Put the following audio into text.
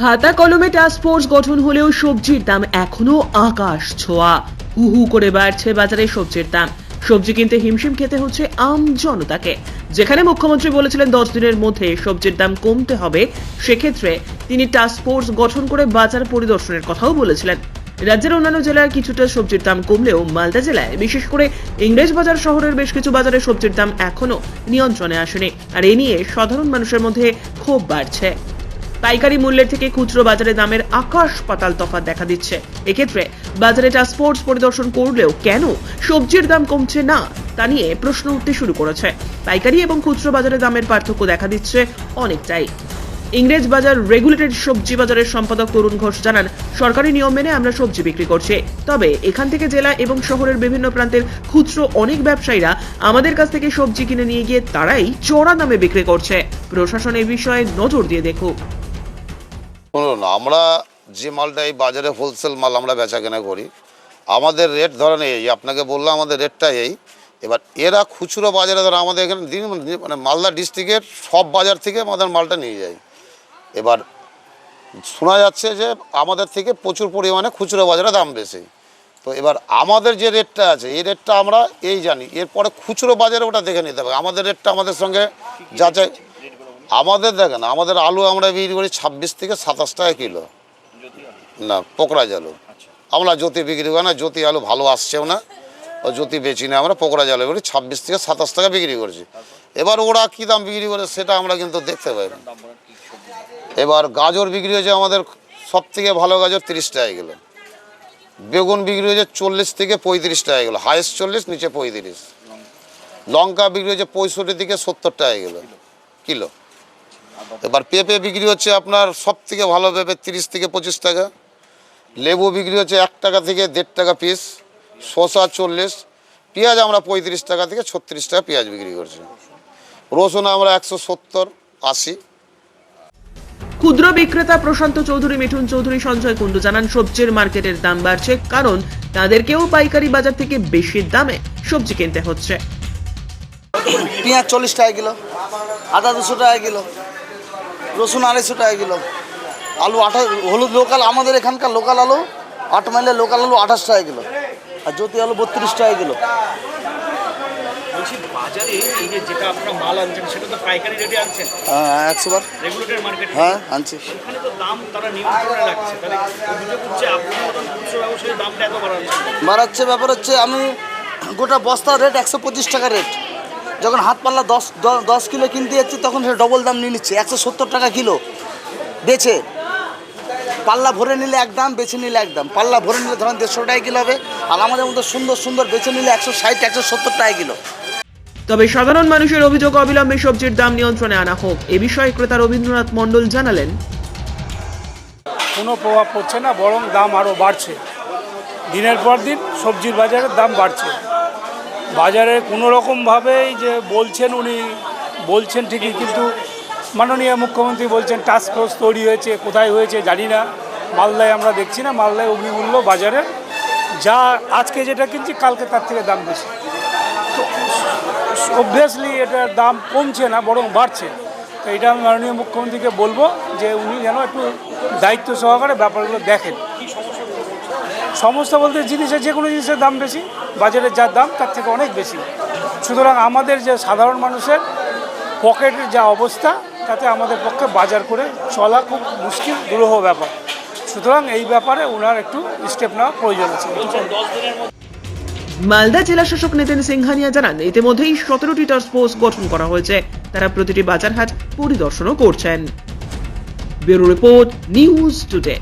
খাতা কলমে task force গঠন হলেও সবজির দাম এখনও আকাশ ছোঁয়া। হু হু করে বাড়ছে বাজারে সবজির দাম। সবজি কিনতে হিমশিম খেতে হচ্ছে আম জনতাকে। যেখানে মুখ্যমন্ত্রী বলেছিলেন দশ দিনের মধ্যে সবজির দাম কমতে হবে, সেক্ষেত্রে তিনি টাস্ক ফোর্স গঠন করে বাজার পরিদর্শনের কথাও বলেছিলেন। রাজ্যের অন্যান্য জেলায় কিছুটা সবজির দাম কমলেও মালদা জেলায়, বিশেষ করে ইংরেজ বাজার শহরের বেশ কিছু বাজারে সবজির দাম এখনও নিয়ন্ত্রণে আসেনি। আর এ নিয়ে সাধারণ মানুষের মধ্যে ক্ষোভ বাড়ছে। পাইকারি মূল্যের থেকে খুচরো বাজারে দামের আকাশ পাতাল তফাৎ দেখা দিচ্ছে। এক্ষেত্রে বাজারে স্পোর্টস পরিদর্শন করলেও কেন সবজির দাম কমছে না, তা নিয়ে প্রশ্ন উঠতে শুরু করেছে। পাইকারি এবং খুচরো বাজারে দামের পার্থক্য দেখা দিচ্ছে অনেকটাই। ইংরেজ বাজার রেগুলেটেড সবজি বাজারের সম্পাদক তরুণ ঘোষ জানান, সরকারি নিয়ম মেনে আমরা সবজি বিক্রি করছি। তবে এখান থেকে জেলা এবং শহরের বিভিন্ন প্রান্তের খুচরো অনেক ব্যবসায়ীরা আমাদের কাছ থেকে সবজি কিনে নিয়ে গিয়ে তারাই চড়া দামে বিক্রি করছে। প্রশাসন এই বিষয়ে নজর দিয়ে দেখুক। শুনুন, আমরা যে মালটা এই বাজারে হোলসেল মাল আমরা বেচা কেনা করি, আমাদের রেট ধরেন এই, আপনাকে বললাম আমাদের রেটটা এই, এবার এরা খুচরো বাজারে ধরো আমাদের এখানে দিন মানে মালদা ডিস্ট্রিক্টের সব বাজার থেকে আমাদের মালটা নিয়ে যায়। এবার শোনা যাচ্ছে যে আমাদের থেকে প্রচুর পরিমাণে খুচরো বাজারে দাম বেশি। তো এবার আমাদের যে রেটটা আছে, এই রেটটা আমরা এই জানি, এরপরে খুচরো বাজারে ওটা দেখে নিতে হবে। আমাদের রেটটা আমাদের সঙ্গে যাচাই আমাদের দেখেন, আমাদের আলু আমরা বিক্রি করি ছাব্বিশ থেকে সাতাশ টাকা কিলো। না পোকরাজ আলু আমরা জ্যোতি বিক্রি করি না, জ্যোতি আলু ভালো আসছেও না। জ্যোতি বেচি না, আমরা পোকরাজ আলু করি ছাব্বিশ থেকে সাতাশ টাকা বিক্রি করছি। এবার ওরা কী দাম বিক্রি করে সেটা আমরা কিন্তু দেখতে পাই না। এবার গাজর বিক্রি হয়েছে আমাদের সব থেকে ভালো গাজর তিরিশ টাকা কিলো। বেগুন বিক্রি হয়েছে চল্লিশ থেকে পঁয়ত্রিশ টাকা কিলো, হায়েস্ট চল্লিশ, নিচে পঁয়ত্রিশ। লঙ্কা বিক্রি হয়েছে পঁয়ষট্টি থেকে সত্তর টাকা কিলো কিলো। এবার পেঁপে বিক্রি হচ্ছে আপনার সব থেকে ভালো পেঁপে তিরিশ থেকে পঁচিশ টাকা। লেবু বিক্রি হচ্ছে এক টাকা থেকে দেড় টাকা পিস শসা চল্লিশ পেঁয়াজ আমরা পঁয়ত্রিশ টাকা থেকে ছত্রিশ টাকা পেঁয়াজ বিক্রি করছি। রসুন আমরা একশো সত্তর আশি। ক্ষুদ্র বিক্রেতা প্রশান্ত চৌধুরী মিঠুন চৌধুরী সঞ্জয় কুণ্ডু জানান সবজির মার্কেটের দাম বাড়ছে কারণ তাদেরকেও পাইকারি বাজার থেকে বেশি দামে সবজি কিনতে হচ্ছে। পেঁয়াজ চল্লিশ টাকা কিলো আদা দুশো টাকা কিলো রসুন আড়াইশো টাকা কিলো। আলু আঠাশ হলুদ লোকাল আমাদের এখানকার লোকাল আলু আট মাইলের লোকাল আলু আঠাশ টাকা কিলো। আর জ্যোতি আলু বত্রিশ টাকা কিলো। হ্যাঁ একশো বার। হ্যাঁ আনছি। বাড়াচ্ছে। ব্যাপার হচ্ছে আমি গোটা বস্তার রেট একশো পঁচিশ টাকা রেট যখন হাত পাল্লা দশ দ- দশ কিলো কিনতে যাচ্ছি তখন সে ডবল দাম নিয়ে নিচ্ছে একশো সত্তর টাকা কিলো। বেছে পাল্লা ভরে নিলে এক দাম বেছে নিলে এক দাম। পাল্লা ভরে নিলে ধরেন দেড়শো টাকা কিলো হবে আর আমাদের মতো সুন্দর সুন্দর বেছে নিলে একশো ষাট একশো সত্তর টাকা কিলো। তবে সাধারণ মানুষের অভিযোগ অবিলম্বে সবজির দাম নিয়ন্ত্রণে আনা হোক। এ বিষয়ে ক্রেতা রবীন্দ্রনাথ মণ্ডল জানালেন। কোনো প্রভাব পড়ছে না বরং দাম আরও বাড়ছে। দিনের পর দিন সবজির বাজারের দাম বাড়ছে। বাজারে কোনো রকমভাবেই যে বলছেন উনি, বলছেন ঠিকই, কিন্তু মাননীয় মুখ্যমন্ত্রী বলছেন টাস্ক ফোর্স তৈরি হয়েছে, কোথায় হয়েছে জানি না। মালদায় আমরা দেখছি না, মালদায় অগ্নিমূল্য বাজারে যা আজকে যেটা কিনছি, কালকে তার থেকে দাম বেশি। অবভিয়াসলি এটার দাম কমছে না, বরং বাড়ছে। তো এটা আমি মাননীয় মুখ্যমন্ত্রীকে বলব যে উনি যেন একটু দায়িত্ব সহকারে ব্যাপারগুলো দেখেন। সমস্যা বলতে জিনিসের যে কোনো জিনিসের দাম বেশি, বাজারের যা দাম তার থেকে অনেক বেশি। সুতরাং আমাদের যে সাধারণ মানুষের পকেটের যা অবস্থা, তাতে আমাদের পক্ষে বাজার করে চলা খুব মুশকিল, দুরূহ ব্যাপার। সুতরাং এই ব্যাপারে ওনার একটু স্টেপ নেওয়া প্রয়োজন আছে। মালদা জেলা শাসক নিতিন সিংহানিয়া জানান, ইতিমধ্যেই সতেরোটি টাস্ক ফোর্স গঠন করা হয়েছে। তারা প্রতিটি বাজার হাট পরিদর্শনও করছেন। Bureau report, news today.